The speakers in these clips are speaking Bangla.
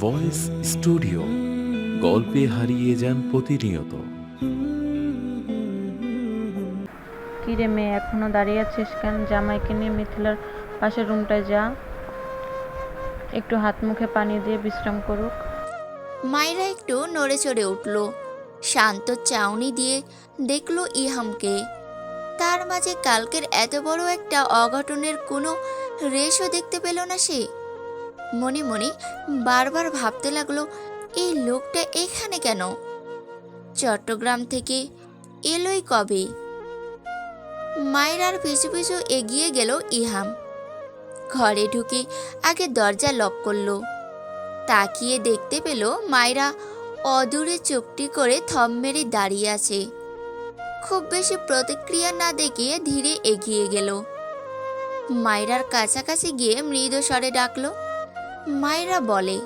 ভয়েস স্টুডিও গল্পে হারিয়ে যান প্রতিনিয়ত। কিরে মেয়ে এখনও দাঁড়িয়ে আছিস কেন? জামাইকে নিয়ে মিথিলার পাশের রুমটায় যা। একটু হাত মুখে পানি দিয়ে বিশ্রাম করুক। মায়েরা একটু নড়ে চড়ে উঠল। শান্ত চাউনি দিয়ে দেখল ইহামকে। তার মাঝে কালকের এত বড় একটা অঘটনের কোনো রেশও দেখতে পেল না সে। মনে মনে বারবার ভাবতে লাগল, এই লোকটা এখানে কেন? চট্টগ্রাম থেকে এলোই কবে? মায়েরার পিছু পিছু এগিয়ে গেল ইহাম। ঘরে ঢুকে আগে দরজা লক করল। তাকিয়ে দেখতে পেল মায়েরা অদূরে চুপটি করে থম মেরে দাঁড়িয়ে আছে। খুব বেশি প্রতিক্রিয়া না দেখিয়ে ধীরে এগিয়ে গেল। মায়েরার কাছাকাছি গিয়ে মৃদু স্বরে ডাকলো মায়েরা বলে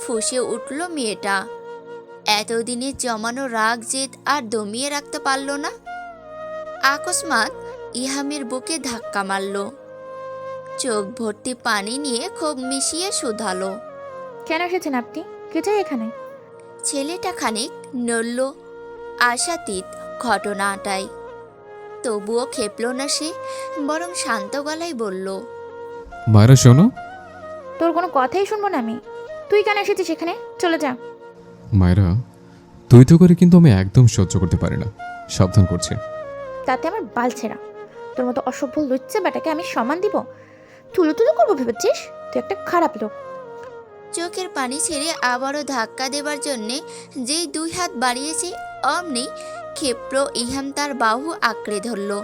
ফুসে উঠল মেয়েটা। এতদিনে জমানো রাগ জেদ আর দমিয়ে রাখতে পারল না? আকস্মাৎ ইহামের বুকে ধাক্কা মারল। চোখ ভর্তি পানি নিয়ে খুব মিশিয়ে শুধালো। কেন এসেছেন আপনি? কে চাই এখানে? ছেলেটা খানিক নড়ল। আশাতীত ঘটনাটাই। তবুও খেপল না সে বরং শান্ত গলায় বলল মায়েরা শোনো তোর কোনো কথাই শুনব না আমি। তুই কেন এসেছিস এখানে? চলে যা। মায়েরা তুই তো করে কিন্তু আমি একদম সহ্য করতে পারি না। সাবধান করছে। তাতে আমার বাল ছেঁড়া। তোর মতো অসভ্য লুচ্ছে বেটাকে আমি সম্মান দিব? তুলো তুলো করব ভেবেছিস? তুই একটা খারাপ লোক। চোখের পানি ছেড়ে আবারও ধাক্কা দেবার জন্যে যেই দুই হাত বাড়িয়েছে অমনি ক্ষেপ্র ইহাম তার বাহু আঁকড়ে ধরল।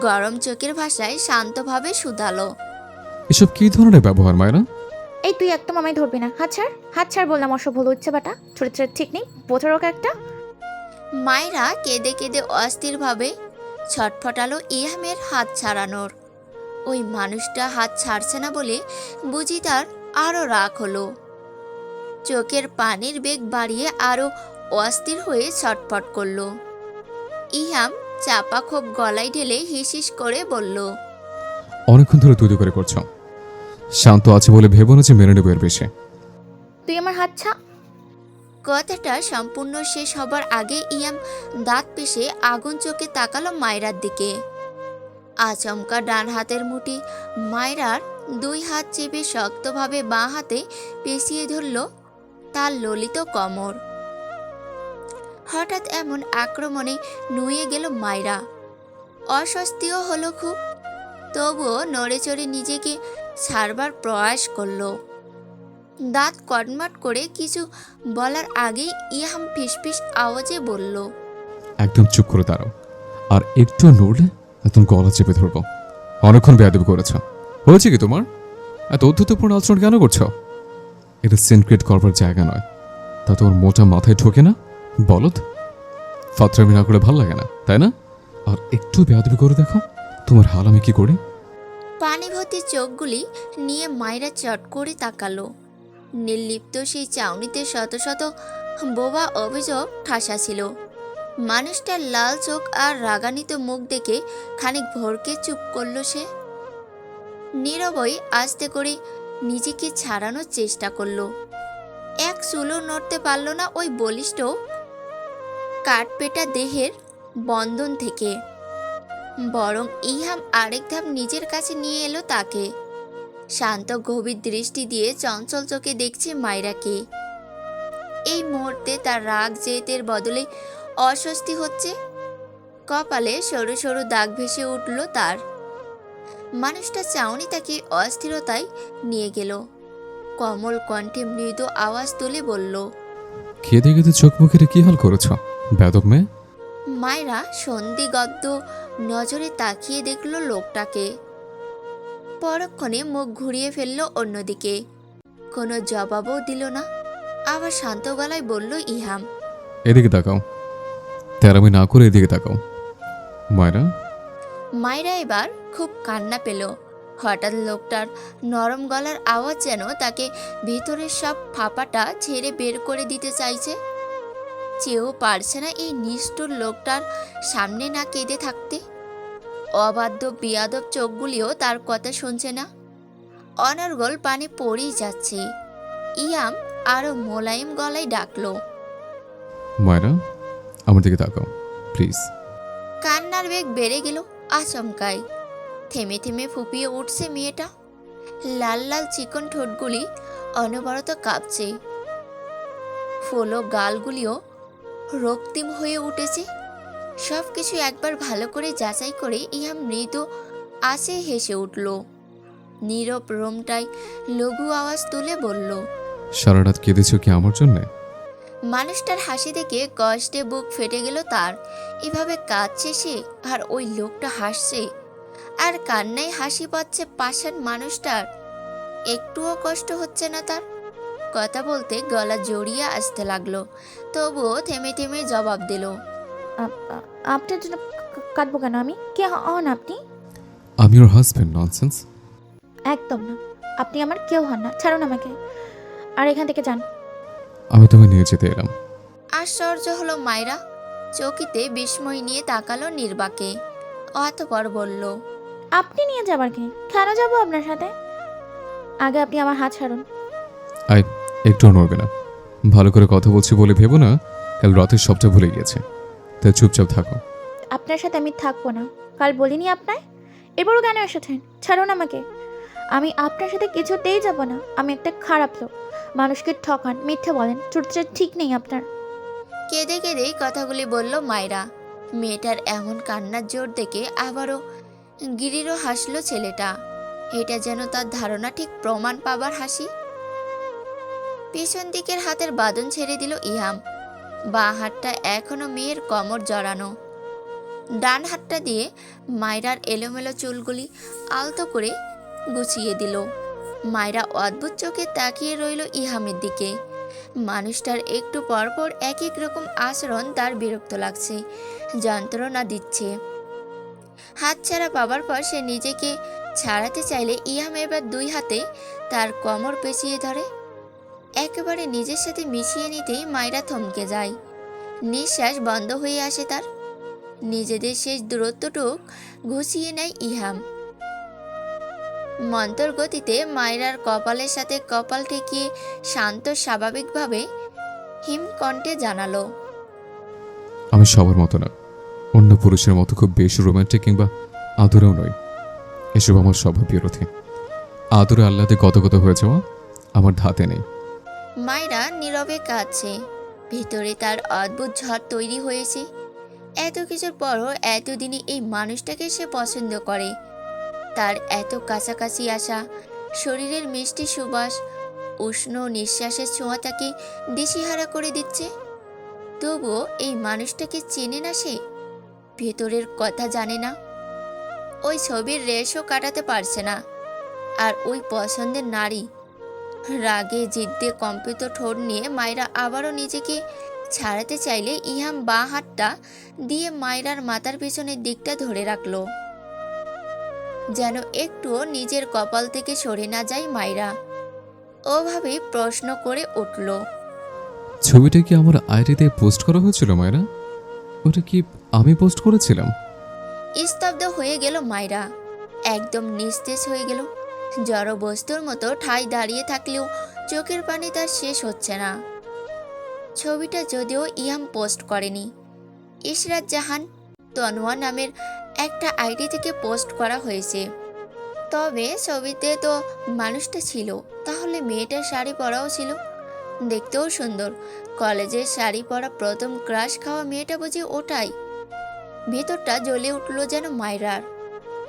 গরম চোখের ভাষায় শান্তভাবে শুধালো। এসব কী ধরনের ব্যবহার মায়েরা? এই তুই একদম আমায় ধরবি না। হাত ছাড় হাত ছাড় বললাম অসভ্য লুচ্ছে বেটা। চরিত্রের ঠিক নেই বোঝার ওকে একটা। মায়েরা কেঁদে কেঁদে অস্থিরভাবে ছটফটালো ইহামের হাত ছাড়ানোর। ওই মানুষটা হাত ছাড়ছে না বলে বুঝি তার আরও রাগ হলো। চোখের পানির বেগ বাড়িয়ে আরও অস্থির হয়ে ছটফট করল। ইহাম চাপা খুব গলায় ঢেলে হিসিস করে বলল অনেকক্ষণ ধরে তুই করে করছ। শান্ত আছে বলে ভেবো না যে মেনে নেব এর বেশি। তুই আমার হাত ছা। কথাটা সম্পূর্ণ শেষ হবার আগে ইয়াম দাঁত পিষে আগুন চোখে তাকালো মায়রার দিকে। আচমকা ডান হাতের মুঠি মায়রার দুই হাত চেপে শক্তভাবে বাঁ হাতে পেঁচিয়ে ধরল তার ললিত কমর। হঠাৎ এমন আক্রমণে নুয়ে গেল মায়রা। অস্বস্তিও হলো খুব। তবুও নড়ে চড়ে নিজেকে ছাড়বার প্রয়াস করল। দাঁত কটমাট করে কিছু বলার আগে ইহাম ফিসফিস আওয়াজে বলল, একদম চুপ করে দাঁড়াও। আর একটু নড়লে একদম গলা চেপে ধরবো। অনেকক্ষণ বেয়াদবি করেছ। হয়েছে কি তোমার? এত অধ্যতপূর্ণ আচরণ কেন করছ? এটা সিনক্রেট করবার জায়গা নয়। তা তোমার মোটা মাথায় ঢোকে না? বলদ? ফাতরামি না করে ভালো লাগে না, তাই না? আর একটু বেয়াদবি করে দেখো, তোমার হাল আমি কি করি? পানি ভর্তি চোখগুলি নিয়ে মায়েরা চট করে তাকালো। নির্লিপ্ত সেই চাউনিতে শত শত বোবা অভিযোগ ঠাসা ছিল। মানুষটার লাল চোখ আর রাগান্বিত মুখ দেখে খানিক ভরকে চুপ করল সে। নীরবই আস্তে করে নিজেকে ছাড়ানোর চেষ্টা করল। এক চুলো নড়তে পারল না ওই বলিষ্ঠ কাঠপেটা দেহের বন্ধন থেকে। বরং ইহাম আরেক ধাপ নিজের কাছে নিয়ে এলো তাকে। শান্ত গভীর দৃষ্টি দিয়ে চঞ্চল চোখে দেখছে মায়রাকে এই মুহূর্তে তার রাগ জেতের বদলে অস্বস্তি হচ্ছে। কপালে সরু সরু দাগ ভেসে উঠল তার। মানুষটা চাউনি তাকে অস্থিরতায় নিয়ে গেল। কমল কণ্ঠে মৃদু আওয়াজ তুলে বলল খেতে খেতে চোখ মুখের কি হাল করেছ বেদব মেয়ে? মায়েরা সন্ধিগদ্য নজরে তাকিয়ে দেখল লোকটাকে। পরক্ষণে মুখ ঘুরিয়ে ফেলল অন্যদিকে। কোনো জবাবও দিল না। আবার শান্ত গলায় বলল ইহাম এদিকে তাকাও। তেরামি না করে এদিকে তাকাও। মায়েরা? মায়েরা এবার খুব কান্না পেল। হঠাৎ লোকটার নরম গলার আওয়াজ যেন তাকে ভেতরের সব ফাঁপাটা ছেড়ে বের করে দিতে চাইছে। চেয়েও পারছে না এই নিষ্ঠুর লোকটার সামনে না কেঁদে থাকতে। অবাধ্য বিয়াদব চোখগুলিও তার কথা শুনছে না। অনর্গল পানি পড়েই যাচ্ছে। ইয়াম আরও মোলায়েম গলায় ডাকলো। ময়রা আমার দিকে তাকাও প্লিজ। কান্নার বেগ বেড়ে গেল আচমকায়। থেমে থেমে ফুপিয়ে উঠছে মেয়েটা। লাল লাল চিকন ঠোঁটগুলি অনবরত কাঁপছে। ফোলো গালগুলিও রক্তিম হয়ে উঠেছে। সব কিছু একবার ভালো করে যাচাই করে ইহা মৃদু আসে হেসে উঠল। নীরব রোমটায় লঘু আওয়াজ তুলে বলল সারা রাত কেঁদেছ কি আমার জন্যে? মানুষটার হাসি দেখে কষ্টে বুক ফেটে গেল তার। এভাবে কাঁদছে সে আর ওই লোকটা হাসছে। আর কান্নায় হাসি পাচ্ছে পাশান মানুষটার। একটুও কষ্ট হচ্ছে না তার। কথা বলতে গলা জড়িয়ে আসতে লাগল। তবুও থেমে থেমে জবাব দিল। আপ- আপনার জন্য কা- কাঁদবো কেন আমি? কে হন আপনি? আমি ওর হাজব্যান্ড ননসেন্স একদম না। আপনি আমার কেউ হন না। ছাড়ুন আমাকে। আর এখান থেকে যান। আমি তোমায় নিয়ে যেতে এলাম। আশ্চর্য হলো মায়রা চকিতে বিস্ময় নিয়ে তাকালো নির্বাকে। অতপর বলল আপনি নিয়ে যাবার কি? কেন যাব আপনার সাথে? আগে আপনি আমার হাত ছাড়ুন। আই একটুও নড়বে না। ভালো করে কথা বলছি বলে ভেবো না কাল রাতের সবটা ভুলে গিয়েছে। তাই চুপচাপ থাকো। আপনার সাথে আমি থাকব না। কাল বলিনি আপনার? এবারও কেন এসেছেন? ছাড়ুন আমাকে। আমি আপনার সাথে কিছুতেই যাব না। আমি একটা খারাপ লোক। মানুষকে ঠকান মিথ্যে বলেন। চরিত্রের ঠিক নেই আপনার। কেঁদে কেঁদেই কথাগুলি বলল মায়রা মেয়েটার এমন কান্নার জোর দেখে আবারও গিরিরও হাসলো ছেলেটা। এটা যেন তার ধারণা ঠিক প্রমাণ পাবার হাসি। পেছন দিকের হাতের বাঁধন ছেড়ে দিল ইহাম। বাঁ হাতটা এখনও মেয়ের কমর জড়ানো। ডান হাতটা দিয়ে মায়রার এলোমেলো চুলগুলি আলতো করে গুছিয়ে দিল। মায়রা অদ্ভুত চোখে তাকিয়ে রইল ইহামের দিকে। মানুষটার একটু পরপর এক এক রকম আচরণ তার বিরক্ত লাগছে, যন্ত্রণা দিচ্ছে। হাত ছাড়া পাবার পর সে নিজেকে ছাড়াতে চাইলে ইহাম এবার দুই হাতে তার কোমর পেঁচিয়ে ধরে একেবারে নিজের সাথে মিশিয়ে নিতেই মায়েরা থমকে যায়। নিঃশ্বাস বন্ধ হয়ে আসে তার। নিজেদের শেষ দূরত্বটুক ঘুষিয়ে নেয় ইহাম। মন্তর গতিতে মায়রার কপালের সাথে কপাল ঠেকিয়ে শান্ত, স্বাভাবিকভাবে হিমকণ্ঠে জানালো, আমি সবার মতো না। অন্য পুরুষের মতো খুব বেশি রোমান্টিক কিংবা আদরেও নই। এসব আমার স্বভাব বিরোধী আদরে আল্লাদে কত কত হয়ে যাওয়া আমার ধাতে নেই। মায়েরা নীরবে কাঁদছে। ভিতরে তার অদ্ভুত ঝড় তৈরি হয়েছে। এত কিছুর পরও এতদিনে এই মানুষটাকে সে পছন্দ করে। তার এত কাছাকাছি আসা, শরীরের মিষ্টি সুবাস, উষ্ণ নিঃশ্বাসের ছোঁয়া তাকে দিশিহারা করে দিচ্ছে। তবুও এই মানুষটাকে চেনে না সে। ভেতরের কথা জানে না। ওই ছবির রেশও কাটাতে পারছে না। আর ওই পছন্দের নারী রাগে জিদ্দে কম্পিত ঠোঁট নিয়ে মায়েরা আবারও নিজেকে ছাড়াতে চাইলে ইহাম বাঁ হাতটা দিয়ে মায়রার মাথার পেছনের দিকটা ধরে রাখল। যেন একটুও নিজের কপাল থেকে সরে না যায় মায়রা ওভাবে প্রশ্ন করে উঠল। ছবিটা কি আমার আইডিতে পোস্ট করা হয়েছিল মায়েরা ওটা কি আমি পোস্ট করেছিলাম? স্তব্ধ হয়ে গেল মায়রা একদম নিস্তেজ হয়ে গেল। জড় বস্তুর মতো ঠাই দাঁড়িয়ে থাকলেও চোখের পানি তার শেষ হচ্ছে না। ছবিটা যদিও ইয়াম পোস্ট করেনি। ইশরাত জাহান, তনোয়া নামের একটা আইডি থেকে পোস্ট করা হয়েছে। তবে ছবিতে তো মানুষটা ছিল, তাহলে মেয়েটার শাড়ি পরাও ছিল। দেখতেও সুন্দর, কলেজের শাড়ি পরা প্রথম ক্রাশ খাওয়া মেয়েটা বুঝি ওটাই। ভেতরটা জ্বলে উঠল যেন মায়রার।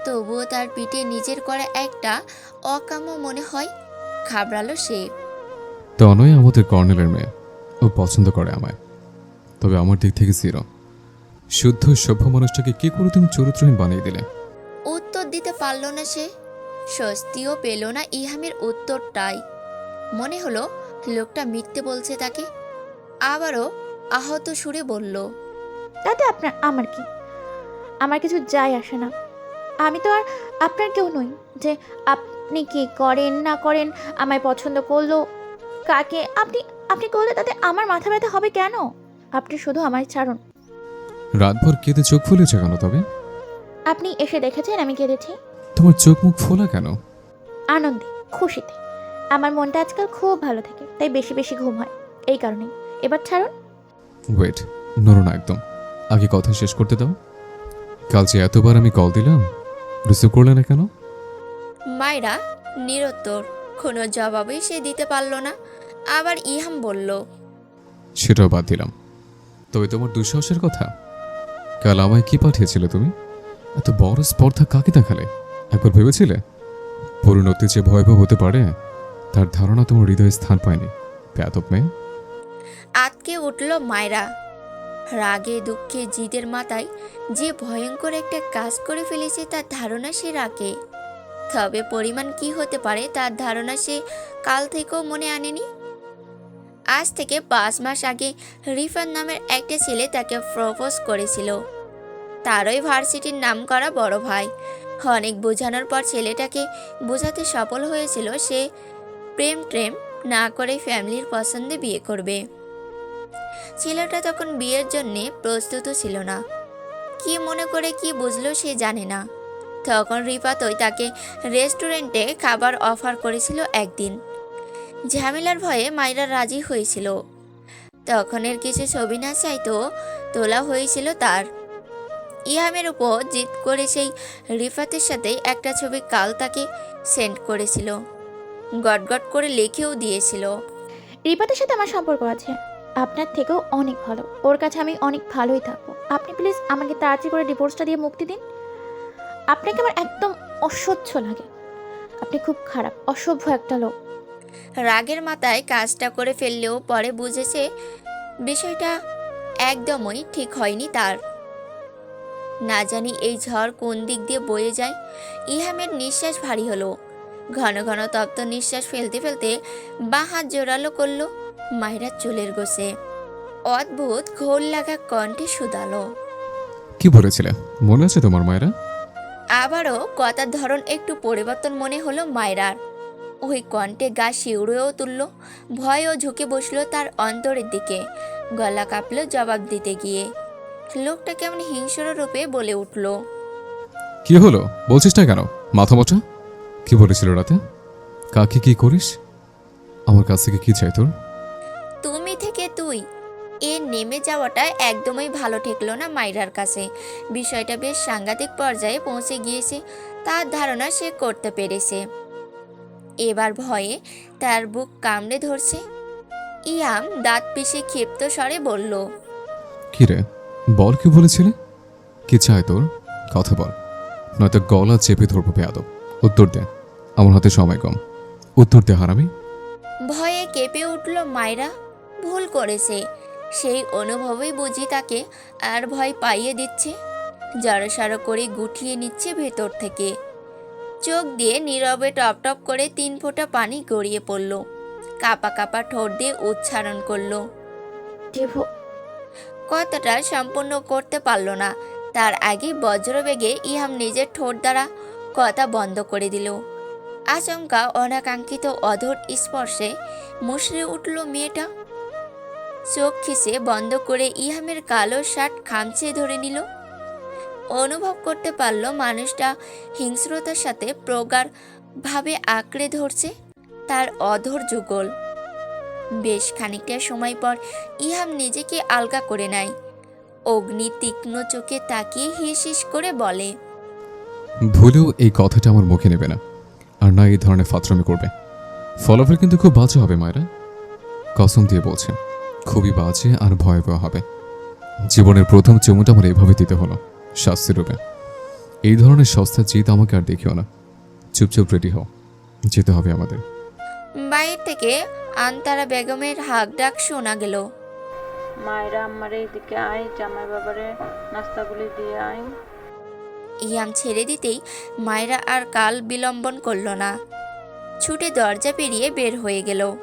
তবুও তার পিঠে নিজের করা একটা অকাম্য মনে হয় খাবড়ালো সে। তনয় আমাদের কর্নেলের মেয়ে। ও পছন্দ করে আমায়। তবে আমার দিক থেকে জিরো। শুদ্ধ সভ্য মানুষটাকে কি করে তুমি চরিত্রহীন বানিয়ে দিলে? উত্তর দিতে পারল না সে। স্বস্তিও পেল না ইহামের উত্তরটাই। মনে হলো লোকটা মিথ্যে বলছে তাকে। আবারও আহত সুরে বলল তাতে আপনার আমার কি? আমার কিছু যায় আসে না। আমি তো আর আপনার কেউ নই যে আপনি কি করেন না করেন আমায় পছন্দ করল কাকে? আপনি আপনি করলে তাতে আমার মাথা ব্যথা হবে কেন? আপনি শুধু আমায় ছাড়ুন। রাতভর কেঁদে চোখ ফুলেছে কেন তবে? আপনি এসে দেখেছেন আমি কেঁদেছি। তোমার চোখ মুখ ফোলা কেন? আনন্দে খুশিতে। আমার মনটা আজকাল খুব ভালো থাকে তাই বেশি বেশি ঘুম হয়। এই কারণেই। এবার ছাড়ুন। ওয়েট নড়ো না একদম। আগে কথা শেষ করতে দাও। কাল যে এতবার আমি কল দিলাম রিসিভ করলে না কেন? মায়েরা নিরুত্তর কোনো জবাবই সে দিতে পারল না। আবার ইহাম বলল সেটাও বাদ দিলাম। তবে তোমার দুঃসাহসের কথা কাল আমায় কি পাঠিয়েছিলে তুমি? এত বড় স্পর্ধা কাকে দেখালে? একবার ভেবেছিলে? পরিণতি যে ভয়াবহ হতে পারে তার ধারণা তোমার হৃদয়ে স্থান পায়নি। প্যাতক মেয়ে। আতকে উঠল মায়রা। রাগে, দুঃখে, জিদের মাথায় যে ভয়ঙ্কর একটা কাজ করে ফেলেছে তার ধারণা সে রাখে তবে পরিমাণ কি হতে পারে তার ধারণা সে কাল থেকেও মনে আনেনি? আজ থেকে পাঁচ মাস আগে রিফান নামের একটা ছেলে তাকে প্রপোজ করেছিল। তারই ভার্সিটির নাম করা বড় ভাই। অনেক বোঝানোর পর ছেলেটাকে বোঝাতে সফল হয়েছিল সে প্রেম ট্রেম না করে ফ্যামিলির পছন্দে বিয়ে করবে। ছেলেটা তখন বিয়ের জন্যে প্রস্তুত ছিল না। কি মনে করে কি বুঝলো সে জানে না। তখন রিপাতই তাকে রেস্টুরেন্টে খাবার অফার করেছিল একদিন। ঝামেলার ভয়ে মাইরা রাজি হয়েছিল। তখনের কিছু ছবি না চাইতো তোলা হয়েছিল তার। ইহামের উপর জিদ করে সেই রিফাতের সাথে একটা ছবি কাল তাকে সেন্ড করেছিল। গটগট করে লিখেও দিয়েছিল। রিপাতের সাথে আমার সম্পর্ক আছে। আপনার থেকেও অনেক ভালো। ওর কাছে আমি অনেক ভালোই থাকব। আপনি প্লিজ আমাকে তাড়াতাড়ি করে ডিভোর্সটা দিয়ে মুক্তি দিন। আপনাকে আমার একদম অসহ্য লাগে। আপনি খুব খারাপ, অসভ্য একটা লোক। রাগের মাথায় কাজটা করে ফেললেও পরে বুঝেছে বিষয়টা একদমই ঠিক হয়নি তার। না জানি এই ঝড় কোন দিক দিয়ে বয়ে যায়। ইহামের নিঃশ্বাস ভারী হলো। ঘন ঘন তপ্ত নিঃশ্বাস ফেলতে ফেলতে বাঁ হাত জোরালো করল। মায়েরা চুলের গোছে। অদ্ভুত ঘোর লাগা কণ্ঠে শুধালো। কি বলেছিলে? মনে আছে তোমার মায়েরা? আবারও কথার ধরন একটু পরিবর্তন মনে হলো মায়রার। ওই কণ্ঠে গা শিউড়েও তুলল ভয়ও ঝুঁকে বসল তার অন্তরের দিকে। গলা কাঁপলো জবাব দিতে গিয়ে। লোকটা কেমন হিংস্র রূপে বলে উঠল। কি হলো? বলছিস না কেন? মাথা মোটা? কি বলেছিল রাতে? কাকে কি করিস? আমার কাছ থেকে কি চাই তোর? তুমি থেকে তুই। এ নেমে যাওয়াটা একদমই ভালো ঠেকলো না মাইরার কাছে। বিষয়টা বেশ সাংঘাতিক পর্যায়ে পৌঁছে গিয়েছে তার ধারণা সে করতে পেরেছে। এবার ভয়ে তার বুক কামড়ে ধরছে। ইয়াম দাঁত পিষে ক্ষিপ্ত স্বরে বলল কি রে বল কি বলেছিলে? কি চাই তোর? কথা বল। নয়তো গলা চেপে ধরবো পেয়াদব উত্তর দে আমার হাতে সময় কম। উত্তর দে হারামি। ভয়ে কেঁপে উঠল মায়রা ভুল করেছে। সেই অনুভবই বুঝি তাকে আর ভয় পাইয়ে দিচ্ছে। জড়সড় করে গুটিয়ে নিচ্ছে ভেতর থেকে। চোখ দিয়ে নীরবে টপ টপ করে তিন ফোঁটা পানি গড়িয়ে পড়ল। কাপা কাপা ঠোঁট দিয়ে উচ্চারণ করল। কথাটা সম্পূর্ণ করতে পারল না। তার আগে বজ্রবেগে ইহাম নিজের ঠোঁট দ্বারা কথা বন্ধ করে দিল। আচমকা অনাকাঙ্ক্ষিত অধর স্পর্শে মুশড়ে উঠল মেয়েটা। চোখ খিসে বন্ধ করে ইহামের কালো শার্ট খামচে ধরে নিল। অনুভব করতে পারল মানুষটা হিংস্রতার সাথে প্রগাঢ় ভাবে আঁকড়ে ধরছে তার অধর যুগল বেশ খানিকটা সময় পর ইহাম নিজেকে আলগা করে নেয়। অগ্নি তীক্ষ্ণ চোখে তাকিয়ে হিস করে বলে, ভুলেও এই কথাটা আমার মুখে নেবে না, আর না এই ধরনের ফাত্রামি করবে। ফলাফল কিন্তু খুব বাজে হবে, মায়েরা, কসম দিয়ে বলছে। খুবই বাজে আর ভয়াবহ হবে। জীবনের প্রথম চুমুটা আমার এভাবে দিতে হলো শাস্তি রূপে। এই ধরনের সস্তা জিত আমাকে আর দেখিও না। চুপচাপ রেডি হও। যেতে হবে আমাদের। বাইরে থেকে আনতারা বেগমের হাক ডাক শোনা গেল। মায়েরা আমার এইদিকে আয় জামাই বাবারে নাস্তাগুলি দিয়ে আয়। ইয়াম ছেড়ে দিতেই মায়েরা আর কাল বিলম্বন করল না। ছুটে দরজা পেরিয়ে বের হয়ে গেল।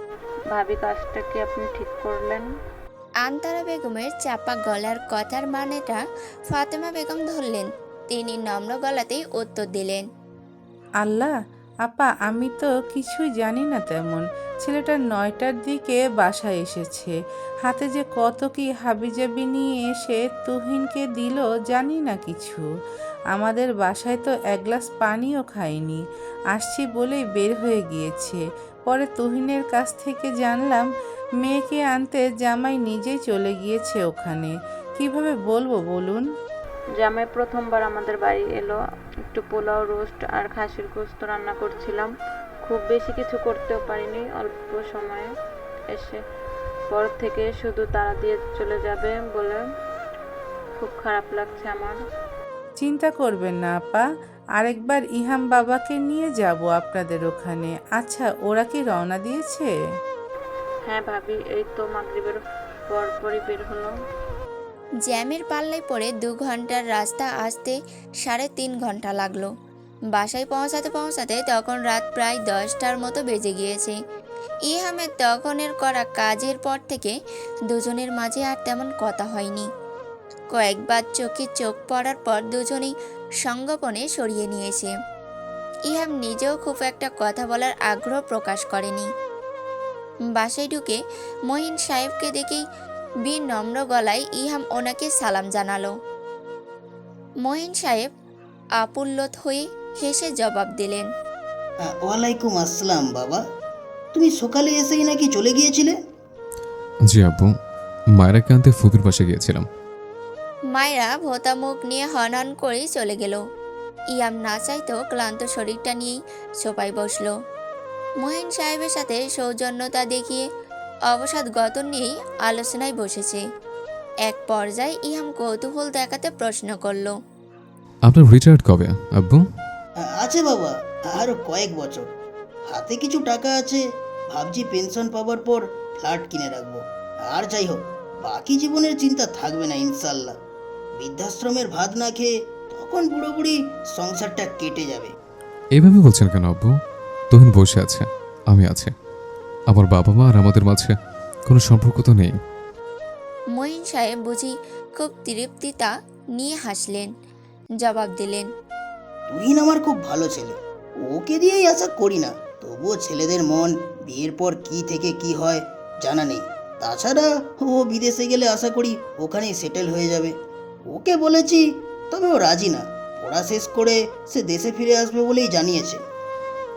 ভাবি কাজটা কি আপনি ঠিক করলেন? আনতারা বেগমের চাপা গলার কথার মানেটা ফাতেমা বেগম ধরলেন। তিনি নম্র গলাতেই উত্তর দিলেন। আল্লাহ আপা আমি তো কিছুই জানি না তেমন। ছেলেটা নয়টার দিকে বাসায় এসেছে। হাতে যে কত কি হাবিজাবি নিয়ে এসে তুহিনকে দিল জানি না কিছু। আমাদের বাসায় তো এক গ্লাস পানিও খায়নি আসছি বলেই বের হয়ে গিয়েছে। পরে তুহিনের কাছ থেকে জানলাম মেয়েকে আনতে জামাই নিজেই চলে গিয়েছে ওখানে। কীভাবে বলব বলুন? জামাই প্রথমবার আমাদের বাড়ি এলো। একটু পোলাও রোস্ট আর খাসির গোস্ত রান্না করছিলাম। খুব বেশি কিছু করতেও পারিনি অল্প সময়ে। এসে পর থেকে শুধু তারা দিয়ে চলে যাবে বলে খুব খারাপ লাগছে আমার। চিন্তা করবেন না আপা আরেকবার ইহাম বাবাকে নিয়ে যাব আপনাদের ওখানে। আচ্ছা ওরা কি রওনা দিয়েছে? হ্যাঁ ভাবি এই তো মাগরিবের পর পরই বের হলো জ্যামের পাল্লায় পড়ে দু ঘণ্টার রাস্তা আসতে সাড়ে তিন ঘণ্টা লাগল। বাসায় পৌঁছাতে পৌঁছাতে তখন রাত প্রায় দশটার মতো বেজে গিয়েছে। ইহামের তখনের করা কাজের পর থেকে দুজনের মাঝে আর তেমন কথা হয়নি। কয়েকবার চোখে চোখ পড়ার পর দুজনেই সঙ্গোপনে সরিয়ে নিয়েছে। ইহাম নিজেও খুব একটা কথা বলার আগ্রহ প্রকাশ করেনি। বাসায় ঢুকে মহিন সাহেবকে দেখেই বিনম্র গলায় ইহাম ওনাকে সালাম জানালো। মহিন সাহেব আপুল্লত হয়ে হেসে জবাব দিলেন ওয়ালাইকুম আসসালাম বাবা। তুমি সকালে এসেই নাকি চলে গিয়েছিলে? জি আব্বু মায়েরাকে আনতে ফুপির পাশে গিয়েছিলাম। মায়েরা ভোতা মুখ নিয়ে হনহন করেই চলে গেল। ইয়াম না চাইতেও ক্লান্ত শরীরটা নিয়েই সোপায় বসল। মহিন সাহেবের সাথে সৌজন্যতা দেখিয়ে অবসাদ গত নিয়েই আলোচনায় বসেছে। এক পর্যায়ে ইহাম কৌতূহল দেখাতে প্রশ্ন করল। আপনার রিটায়ার্ড কবে আব্বু? আছে বাবা আরও কয়েক বছর। হাতে কিছু টাকা আছে ভাবছি পেনশন পাওয়ার পর ফ্ল্যাট কিনে রাখব। আর যাই হোক বাকি জীবনের চিন্তা থাকবে না ইনশাল্লাহ। বৃদ্ধাশ্রমের ভাত না খেয়ে তখন পুরোপুরি সংসারটা কেটে যাবে। এভাবে বলছেন কেন আব্বু? তখন বসে আছে আমি আছে। আমার বাবা মা আর আমাদের মাঝে কোনো সম্পর্ক তো নেই। মঈন সাহেব বুঝি খুব তৃপ্তিতা নিয়ে হাসলেন জবাব দিলেন তুহিন আমার খুব ভালো ছেলে ওকে দিয়েই আশা করি না তবুও ছেলেদের মন বিয়ের পর কি থেকে কি হয় জানা নেই। তাছাড়া ও বিদেশে গেলে আশা করি ওখানেই সেটেল হয়ে যাবে। ওকে বলেছি তবে ও রাজি না। পড়া শেষ করে সে দেশে ফিরে আসবে বলেই জানিয়েছে।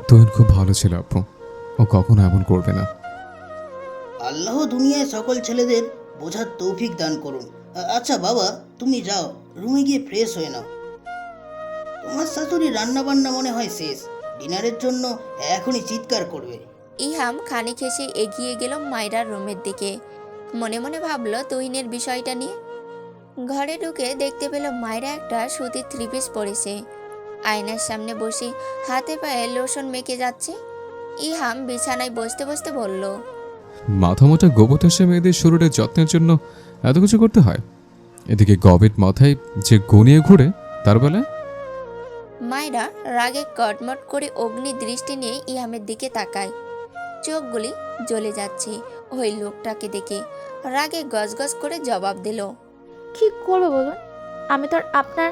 তখন খুব ভালো ছিল আপু। ও কখনো এমন করবে না। আল্লাহ দুনিয়ায় সকল ছেলেদের বোঝার তৌফিক দান করুন। আচ্ছা বাবা তুমি যাও রুমে গিয়ে ফ্রেশ হয়ে নাও। তোমার শাশুড়ি রান্না বান্না মনে হয় শেষ। ডিনারের জন্য এখনই চিৎকার করবে। ইহাম খানিক হেসে এগিয়ে গেল মায়রার রুমের দিকে। মনে মনে ভাবলো তুহিনের বিষয়টা নিয়ে ঘরে ঢুকে দেখতে পেল মায়রা একটা সুতির থ্রি পিস পরেছে। আয়নার সামনে বসে হাতে পায়ে লোশন মেখে যাচ্ছে। ইহাম বিছানায় বসতে বসতে বলল মাথা মোটা গোবর সে মেয়েদের শরীরের যত্নের জন্য এত কিছু করতে হয়? এদিকে গবেট মাথায় যে গনিয়ে ঘুরে তার বেলায়? মায়েরা রাগে কটমট করে অগ্নি দৃষ্টি নিয়ে ইহামের দিকে তাকায়। চোখগুলি জ্বলে যাচ্ছে ওই লোকটাকে দেখে। রাগে গজগজ করে জবাব দিল কি করব বলুন? আমি তো আর আপনার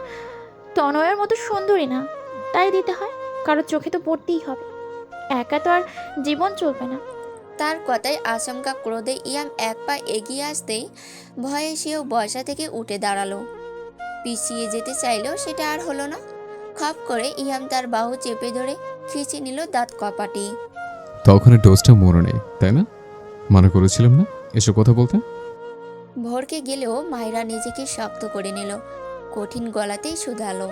তনয়ের মতো সুন্দরী না তাই দিতে হয় কারও চোখে তো পড়তেই হবে। একা তো আর জীবন চলবে না। তার কথায় আশঙ্কা ক্রোধে ইয়াম এক পা এগিয়ে আসতেই ভয়ে সেও বসা থেকে উঠে দাঁড়াল। পিছিয়ে যেতে চাইলেও সেটা আর হলো না। খপ করে ইয়াম তার বাহু চেপে ধরে খিচে নিল দাঁত কপাটি। তখন ডোজটা মনে নেই তাই না? মনে করেছিলাম না? এসব কথা বলতে? ভরকে গেলেও মায়েরা নিজেকে শক্ত করে নিল। কঠিন গলাতেই শুধালো।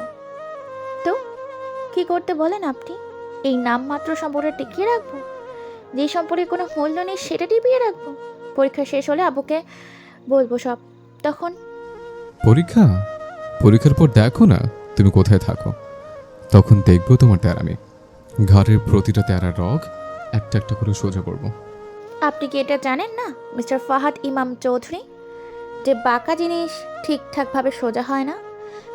তো কি করতে বলেন আপনি? এই নামমাত্র সম্পর্কে টিকিয়ে রাখব? যে সম্পর্কে কোনো মূল্য নেই সেটা টিপিয়ে রাখব? পরীক্ষা শেষ হলে আবুকে বলব সব। তখন? পরীক্ষা? পরীক্ষার পর দেখো না তুমি কোথায় থাকো। তখন দেখব তোমার তেরামি। ঘাড়ের প্রতিটা তেরা রগ একটা একটা করে সোজা করব। আপনি কি এটা জানেন না মিস্টার ফাহাদ ইমাম চৌধুরী? যে বাঁকা জিনিস ঠিকঠাকভাবে সোজা হয় না।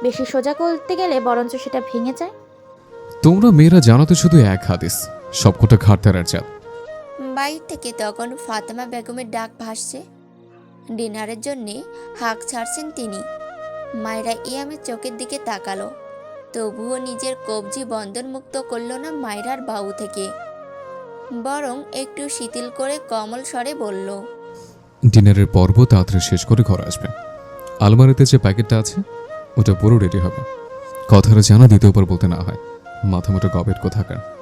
বেশি সোজা করতে গেলে বরঞ্চ সেটা ভেঙে যায়। তোমরা মেয়েরা জানো তো শুধু এক হাদিস সবকটা ঘাট তেরার চাল বাইর থেকে তখন ফাতেমা বেগমের ডাক ভাসছে। ডিনারের জন্যে হাঁক ছাড়ছেন তিনি। মায়েরা ইয়ামের চোখের দিকে তাকালো। তবুও নিজের কবজি বন্ধনমুক্ত করল না মায়রার বাউ থেকে। বরং একটু শিথিল করে কমল স্বরে বলল ডিনারের পর্ব তাড়াতাড়ি শেষ করে ঘরে আসবে। আলমারিতে যে প্যাকেটটা আছে, ওটা পুরো রেডি হবে। কথাটা জানা দ্বিতীয়বার বলতে না হয়। মাথা মতো গবেট কোথাকার।